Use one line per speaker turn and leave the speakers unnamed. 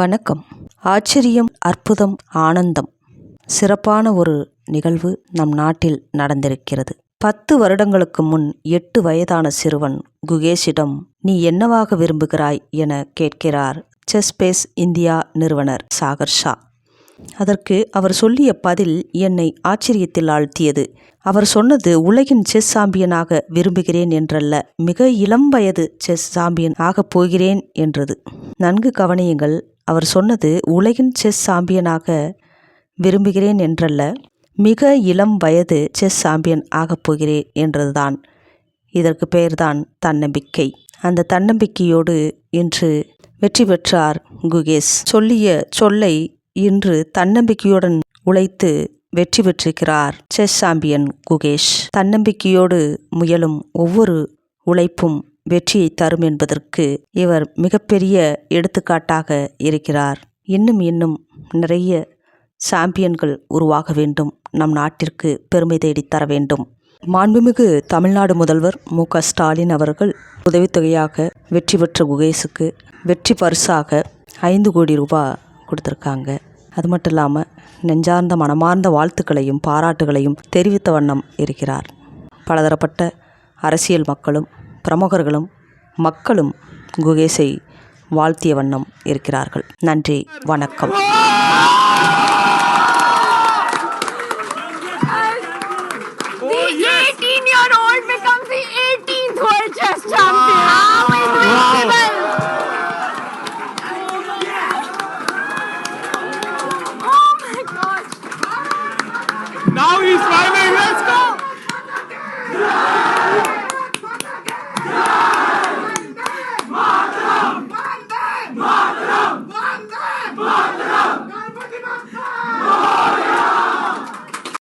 வணக்கம். ஆச்சரியம் அற்புதம் ஆனந்தம். சிறப்பான ஒரு நிகழ்வு நம் நாட்டில் நடந்திருக்கிறது. பத்து வருடங்களுக்கு முன் எட்டு வயதான சிறுவன் குகேஷிடம் நீ என்னவாக விரும்புகிறாய்? என கேட்கிறார் செஸ்பேஸ் இந்தியா நிறுவனர் சாகர் ஷா. அதற்கு அவர் சொல்லிய பதில் என்னை ஆச்சரியத்தில் ஆழ்த்தியது. அவர் சொன்னது உலகின் செஸ் சாம்பியனாக விரும்புகிறேன் என்றல்ல மிக இளம் வயது செஸ் சாம்பியன் ஆகப் போகிறேன் என்றது. நன்கு கவனியுங்கள் அவர் சொன்னது உலகின் செஸ் சாம்பியனாக விரும்புகிறேன் என்றல்ல. மிக இளம் வயது செஸ் சாம்பியன் ஆகப் போகிறேன் என்றதுதான். இதற்கு பெயர்தான் தன்னம்பிக்கை. அந்த தன்னம்பிக்கையோடு இன்று வெற்றி பெற்றார் குகேஷ். சொல்லிய சொல்லை இன்று தன்னம்பிக்கையுடன் உழைத்து வெற்றி பெற்றிருக்கிறார் செஸ் சாம்பியன் குகேஷ். தன்னம்பிக்கையோடு முயலும் ஒவ்வொரு உழைப்பும் வெற்றியை தரும் என்பதற்கு இவர் மிகப்பெரிய எடுத்துக்காட்டாக இருக்கிறார். இன்னும் இன்னும் நிறைய சாம்பியன்கள் உருவாக வேண்டும். நம் நாட்டிற்கு பெருமை தேடி தர வேண்டும். மாண்புமிகு தமிழ்நாடு முதல்வர் மு. க. ஸ்டாலின் அவர்கள் உதவித்தொகையாக வெற்றி பெற்ற குகேஷுக்கு வெற்றி பரிசாக ஐந்து கோடி ரூபாய் கொடுத்துருக்காங்க. அது மட்டும் இல்லாமல் நெஞ்சார்ந்த மனமார்ந்த வாழ்த்துக்களையும் பாராட்டுகளையும் தெரிவித்த வண்ணம் இருக்கிறார். பலதரப்பட்ட அரசியல் மக்களும் பிரமுகர்களும் மக்களும் குகேஷை வாழ்த்திய வண்ணம் இருக்கிறார்கள் நன்றி வணக்கம்
Now he's smiling. Let's go.